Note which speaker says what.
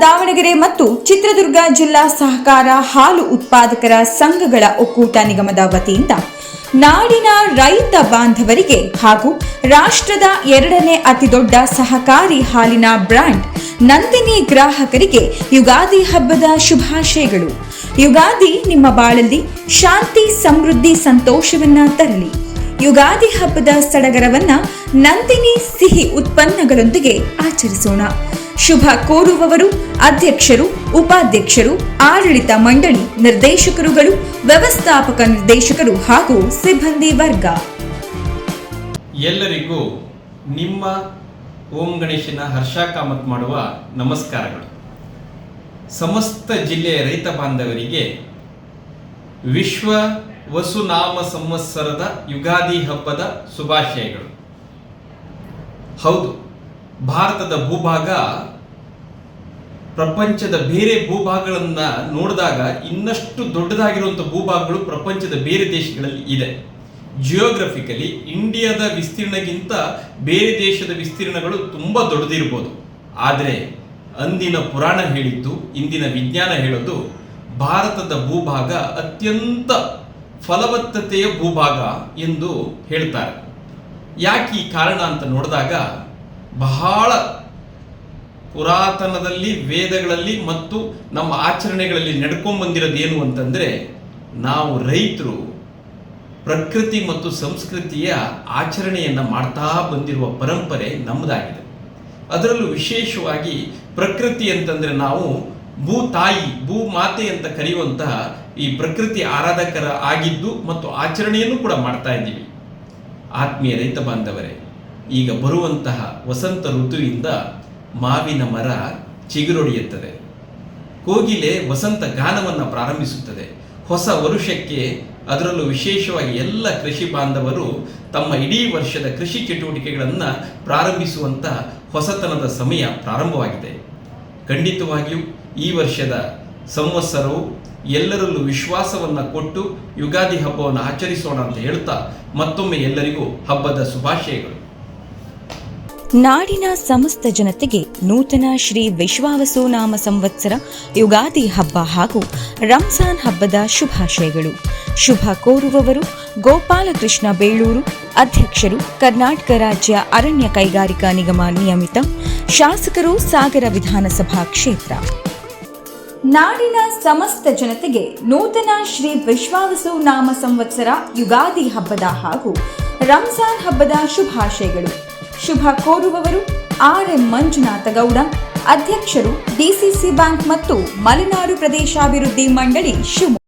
Speaker 1: ದಾವಣಗೆರೆ ಮತ್ತು ಚಿತ್ರದುರ್ಗ ಜಿಲ್ಲಾ ಸಹಕಾರ ಹಾಲು ಉತ್ಪಾದಕರ ಸಂಘಗಳ ಒಕ್ಕೂಟ ನಿಗಮದ ವತಿಯಿಂದ ನಾಡಿನ ರೈತ ಬಾಂಧವರಿಗೆ ಹಾಗೂ ರಾಷ್ಟ್ರದ ಎರಡನೇ ಅತಿದೊಡ್ಡ ಸಹಕಾರಿ ಹಾಲಿನ ಬ್ರ್ಯಾಂಡ್ ನಂದಿನಿ ಗ್ರಾಹಕರಿಗೆ ಯುಗಾದಿ ಹಬ್ಬದ ಶುಭಾಶಯಗಳು. ಯುಗಾದಿ ನಿಮ್ಮ ಬಾಳಲ್ಲಿ ಶಾಂತಿ, ಸಮೃದ್ಧಿ, ಸಂತೋಷವನ್ನ ತರಲಿ. ಯುಗಾದಿ ಹಬ್ಬದ ಸಡಗರವನ್ನ ನಂದಿನಿ ಸಿಹಿ ಉತ್ಪನ್ನಗಳೊಂದಿಗೆ ಆಚರಿಸೋಣ. ಶುಭ ಕೋರುವವರು ಅಧ್ಯಕ್ಷರು, ಉಪಾಧ್ಯಕ್ಷರು, ಆಡಳಿತ ಮಂಡಳಿ ನಿರ್ದೇಶಕರುಗಳು, ವ್ಯವಸ್ಥಾಪಕ ನಿರ್ದೇಶಕರು ಹಾಗೂ ಸಿಬ್ಬಂದಿ ವರ್ಗ.
Speaker 2: ಎಲ್ಲರಿಗೂ ನಿಮ್ಮ ಓಂ ಗಣೇಶನ ಹರ್ಷ ಕಾಮತ್ ಮಾಡುವ ನಮಸ್ಕಾರಗಳು. ಸಮಸ್ತ ಜಿಲ್ಲೆಯ ರೈತ ಬಾಂಧವರಿಗೆ ವಿಶ್ವ ವಸುನಾಮ ಸಂವತ್ಸರದ ಯುಗಾದಿ ಹಬ್ಬದ ಶುಭಾಶಯಗಳು. ಹೌದು, ಭಾರತದ ಭೂಭಾಗ ಪ್ರಪಂಚದ ಬೇರೆ ಭೂಭಾಗಗಳನ್ನ ನೋಡಿದಾಗ ಇನ್ನಷ್ಟು ದೊಡ್ಡದಾಗಿರುವಂಥ ಭೂಭಾಗಗಳು ಪ್ರಪಂಚದ ಬೇರೆ ದೇಶಗಳಲ್ಲಿ ಇದೆ. ಜಿಯೋಗ್ರಫಿಕಲಿ ಇಂಡಿಯಾದ ವಿಸ್ತೀರ್ಣಗಿಂತ ಬೇರೆ ದೇಶದ ವಿಸ್ತೀರ್ಣಗಳು ತುಂಬ ದೊಡ್ಡದಿರ್ಬೋದು. ಆದರೆ, ಅಂದಿನ ಪುರಾಣ ಹೇಳಿದ್ದು, ಇಂದಿನ ವಿಜ್ಞಾನ ಹೇಳೋದು ಭಾರತದ ಭೂಭಾಗ ಅತ್ಯಂತ ಫಲವತ್ತತೆಯ ಭೂಭಾಗ ಎಂದು ಹೇಳ್ತಾರೆ. ಯಾಕೆ ಈ ಕಾರಣ ಅಂತ ನೋಡಿದಾಗ ಬಹಳ ಪುರಾತನದಲ್ಲಿ, ವೇದಗಳಲ್ಲಿ ಮತ್ತು ನಮ್ಮ ಆಚರಣೆಗಳಲ್ಲಿ ನಡ್ಕೊಂಡು ಬಂದಿರೋದು ಏನು ಅಂತಂದ್ರೆ ನಾವು ರೈತರು ಪ್ರಕೃತಿ ಮತ್ತು ಸಂಸ್ಕೃತಿಯ ಆಚರಣೆಯನ್ನು ಮಾಡ್ತಾ ಬಂದಿರುವ ಪರಂಪರೆ ನಮ್ಮದಾಗಿದೆ. ಅದರಲ್ಲೂ ವಿಶೇಷವಾಗಿ ಪ್ರಕೃತಿ ಅಂತಂದರೆ ನಾವು ಭೂ ತಾಯಿ, ಭೂ ಮಾತೆ ಅಂತ ಕರೆಯುವಂತಹ ಈ ಪ್ರಕೃತಿ ಆರಾಧಕರ ಆಗಿದ್ದು ಮತ್ತು ಆಚರಣೆಯನ್ನು ಕೂಡ ಮಾಡ್ತಾ ಇದ್ದೀವಿ. ಆತ್ಮೀಯ ರೈತ ಬಾಂಧವರೇ, ಈಗ ಬರುವಂತಹ ವಸಂತ ಋತುವಿಂದ ಮಾವಿನ ಮರ ಚಿಗುರೊಡೆಯುತ್ತದೆ. ಕೋಗಿಲೆ ವಸಂತ ಗಾನವನ್ನು ಪ್ರಾರಂಭಿಸುತ್ತದೆ. ಹೊಸ ವರುಷಕ್ಕೆ ಅದರಲ್ಲೂ ವಿಶೇಷವಾಗಿ ಎಲ್ಲ ಕೃಷಿ ಬಾಂಧವರು ತಮ್ಮ ಇಡೀ ವರ್ಷದ ಕೃಷಿ ಚಟುವಟಿಕೆಗಳನ್ನು ಪ್ರಾರಂಭಿಸುವಂತಹ ಹೊಸತನದ ಸಮಯ ಪ್ರಾರಂಭವಾಗಿದೆ. ಖಂಡಿತವಾಗಿಯೂ ಈ ವರ್ಷದ ಸಂವತ್ಸರವು ಎಲ್ಲರಲ್ಲೂ ವಿಶ್ವಾಸವನ್ನು ಕೊಟ್ಟು ಯುಗಾದಿ ಹಬ್ಬವನ್ನು ಆಚರಿಸೋಣ ಅಂತ ಹೇಳ್ತಾ ಮತ್ತೊಮ್ಮೆ ಎಲ್ಲರಿಗೂ ಹಬ್ಬದ ಶುಭಾಶಯಗಳು.
Speaker 1: ನಾಡಿನ ಸಮಸ್ತ ಜನತೆಗೆ ನೂತನ ಶ್ರೀ ವಿಶ್ವಾವಸು ನಾಮ ಸಂವತ್ಸರ ಯುಗಾದಿ ಹಬ್ಬ ಹಾಗೂ ರಂಜಾನ್ ಹಬ್ಬದ ಶುಭಾಶಯಗಳು. ಶುಭ ಕೋರುವವರು ಗೋಪಾಲಕೃಷ್ಣ ಬೇಳೂರು, ಅಧ್ಯಕ್ಷರು ಕರ್ನಾಟಕ ರಾಜ್ಯ ಅರಣ್ಯ ಕೈಗಾರಿಕಾ ನಿಗಮ ನಿಯಮಿತ, ಶಾಸಕರು ಸಾಗರ ವಿಧಾನಸಭಾ ಕ್ಷೇತ್ರ. ನಾಡಿನ ಸಮಸ್ತ ಜನತೆಗೆ ನೂತನ ಶ್ರೀ ವಿಶ್ವಾವಸು ನಾಮ ಸಂವತ್ಸರ ಯುಗಾದಿ ಹಬ್ಬದ ಹಾಗೂ ರಂಜಾನ್ ಹಬ್ಬದ ಶುಭಾಶಯಗಳು. ಶುಭ ಕೋರುವವರು ಆರ್ ಎಂ ಮಂಜುನಾಥ ಗೌಡ, ಅಧ್ಯಕ್ಷರು ಡಿಸಿಸಿ ಬ್ಯಾಂಕ್ ಮತ್ತು ಮಲೆನಾಡು ಪ್ರದೇಶಾಭಿವೃದ್ಧಿ ಮಂಡಳಿ ಶಿವಮೊಗ್ಗ.